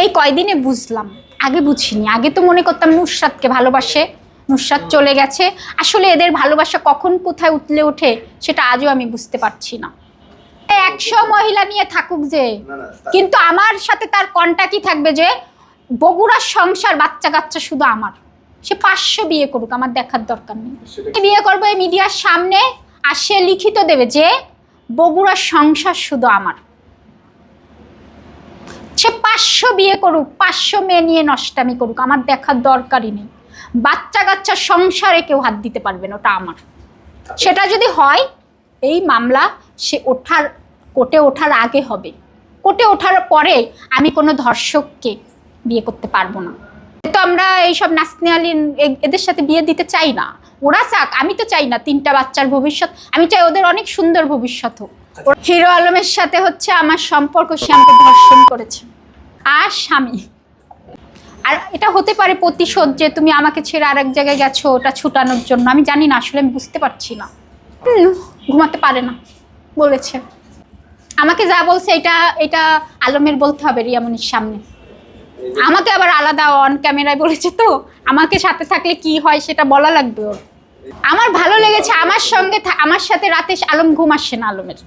এই কয়দিনে বুঝলাম। আগে বুঝিনি। আগে তো মনে করতাম নুসরাতকে ভালোবাসে। নুসরাত চলে গেছে। আসলে এদের ভালোবাসা কখন কোথায় উতলে ওঠে সেটা আজও আমি বুঝতে পারছি না। একশো মহিলা নিয়ে থাকুক যে কিন্তু আমার সাথে তার কন্টাক্টই থাকবে যে বগুড়ার সংসার বাচ্চা কাচ্চা শুধু আমার। সে পাঁচশো বিয়ে করুক আমার দেখার দরকার নেই। বিয়ে করব এই মিডিয়ার সামনে আর সে লিখিত দেবে যে বগুড়ার সংসার শুধু আমার। সে পাঁচশো বিয়ে করুক পাঁচশো মেয়ে নিয়ে নষ্টামি করুক আমার দেখার দরকারই নেই। বাচ্চা কাচ্চা সংসারে কেউ হাত দিতে পারবে না ওটা আমার। সেটা যদি হয় এই মামলা সে ওঠার কোর্টে ওঠার আগে হবে। কোর্টে ওঠার পরে আমি কোনো ধর্ষককে বিয়ে করতে পারব না। তো আমরা এইসব নাসনে আলী এদের সাথে বিয়ে দিতে চাই না। ওরা চাক আমি তো চাই না তিনটা বাচ্চার ভবিষ্যৎ আমি চাই ওদের অনেক সুন্দর ভবিষ্যৎ হোক। হিরো আলমের সাথে হচ্ছে আমার সম্পর্ক সে আমাকে ধর্ষণ করেছে। আর স্বামী। আর এটা হতে পারে প্রতিশোধ যে তুমি আমাকে ছেড়ে আরেক জায়গায় গেছো, ওটা ছুটানোর জন্য। আমি জানি না, আসলে আমি বুঝতে পারছি না। ঘুমাতে পারে না, বলেছে। আমাকে যা বলছে, এটা এটা আলমের বলতে হবে রিয়ামনির সামনে। আমাকে আবার আলাদা অন ক্যামেরায় বলেছে তো, আমাকে সাথে থাকলে কি হয় সেটা বলা লাগবে ওর। আমার ভালো লেগেছে, আমার সঙ্গে আমার সাথে রাতে আলম ঘুম আসছে না আলমের।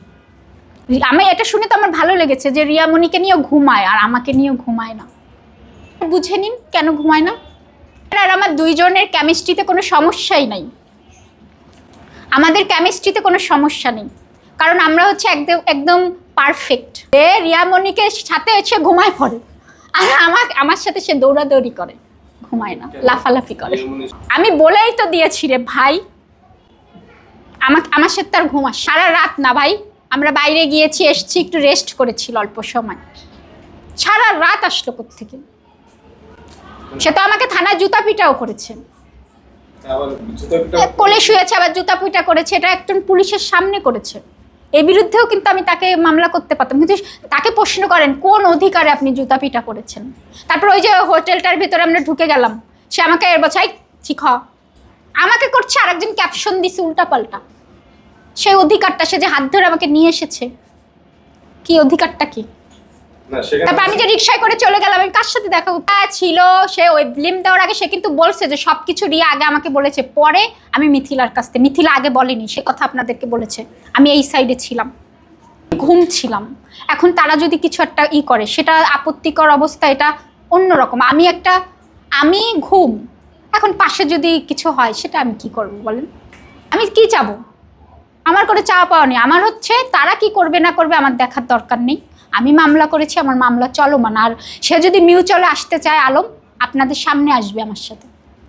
আমি এটা শুনে তো আমার ভালো লেগেছে যে রিয়ামণিকে নিয়েও ঘুমায় আর আমাকে নিয়েও ঘুমায় না। বুঝে নিন কেন ঘুমায় না? আর আমার দুইজনের কেমিস্ট্রিতে কোনো সমস্যাই নাই। আমাদের কেমিস্ট্রিতে কোনো সমস্যা নেই। কারণ আমরা হচ্ছে একদম একদম পারফেক্ট এ রিয়ামণিকে সাথে এসে ঘুমায় পড়ে। আর আমার আমার সাথে সে দৌড়াদৌড়ি করে। ঘুমায় না, লাফালাফি করে। আমি বলেই তো দিয়েছি রে ভাই, আমাকে আমার সাথে তার ঘুমা সারা রাত না ভাই। আমরা বাইরে গিয়েছি এসছি একটু রেস্ট করেছিল অল্প সময়। সারা রাত আসলো থেকে সে তো আমাকে থানায় জুতা পিটাও করেছে। কোলে শুয়েছে আবার জুতা পিটা করেছে এটা একজন পুলিশের সামনে করেছে। এর বিরুদ্ধেও কিন্তু আমি তাকে মামলা করতে পারতাম। কিন্তু তাকে প্রশ্ন করেন কোন অধিকারে আপনি জুতা পিটা করেছেন? তারপর ওই যে হোটেলটার ভিতরে আমরা ঢুকে গেলাম। সে আমাকে এর বছাই ঠিক হ। আমাকে করছে আরেকজন ক্যাপশন দিছে উল্টাপাল্টা। সেই অধিকারটা সে যে হাত ধরে আমাকে নিয়ে এসেছে। কি অধিকারটা কি? তারপর আমি যে রিক্সায় করে চলে গেলাম আমি কার সাথে দেখা হ্যাঁ, ছিল সে ওই ফিল্ম দেওয়ার আগে সে কিন্তু বলছে যে সব কিছু রিয়া আগে আমাকে বলেছে। পরে আমি মিথিলার কাছ থেকে মিথিলা আগে বলেনি সে কথা আপনাদেরকে বলেছে। আমি এই সাইডে ছিলাম। ঘুম ছিলাম। এখন তারা যদি কিছু একটা ই করে সেটা আপত্তিকর অবস্থা এটা অন্যরকম। আমি একটা আমি ঘুম। এখন পাশে যদি কিছু হয় সেটা আমি কি করব বলেন? আমি কি চাবো? আমার করে চাওয়া পাওয়া নেই। আমার হচ্ছে তারা কি করবে না করবে আমার দেখার দরকার নেই। আমি মামলা করেছি আমার মামলা চলমান। আর সে যদি মিউচুয়ালে আসতে চায় আলম আপনাদের সামনে আসবে আমার সাথে।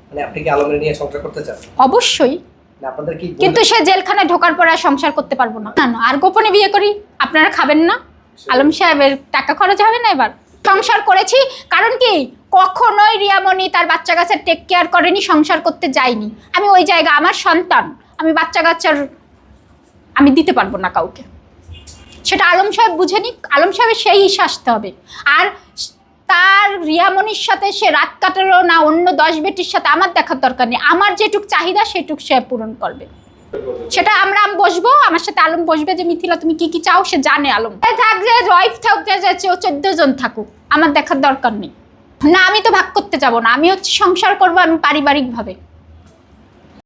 মানে আপনি কি আলমের নিয়ে সংসার করতে চান? অবশ্যই। আপনাদের কি কিন্তু সে জেলখানায় ঢোকার পরে আর সংসার করতে পারব না। না না আর গোপনে বিয়ে করি আপনারা খাবেন না। আলম সাহেবের টাকা খরচ হবে না এবার। সংসার করেছি কারণ কি? কখনোই রিয়ামণি তার বাচ্চা কাচ্চার টেক কেয়ার করেনি সংসার করতে যায়নি। আমি ওই জায়গা আমার সন্তান। আমি বাচ্চা কাচ্চার আমি দিতে পারব না কাউকে। সেটা আলম সাহেব বুঝে নিক, আলম সাহেবের সেই হিসে আসতে হবে। আর তার রিয়ামণির সাথে সে রাত কাটালো না, অন্য দশ বেটির সাথে আমার দেখার দরকার নেই। আমার যেটুক চাহিদা, সেটুক সে পূরণ করবে। সেটা আমরা আমি বসবো, আমার সাথে আলম বসবে যে, মিথিলা, তুমি কি কি চাও? সে জানে আলম। থাক যে ওয়াইফ থাক যে চোদ্দ জন থাকুক, আমার দেখার দরকার নেই। না, আমি তো ভাগ করতে যাব না, আমি হচ্ছে সংসার করব আমি পারিবারিকভাবে।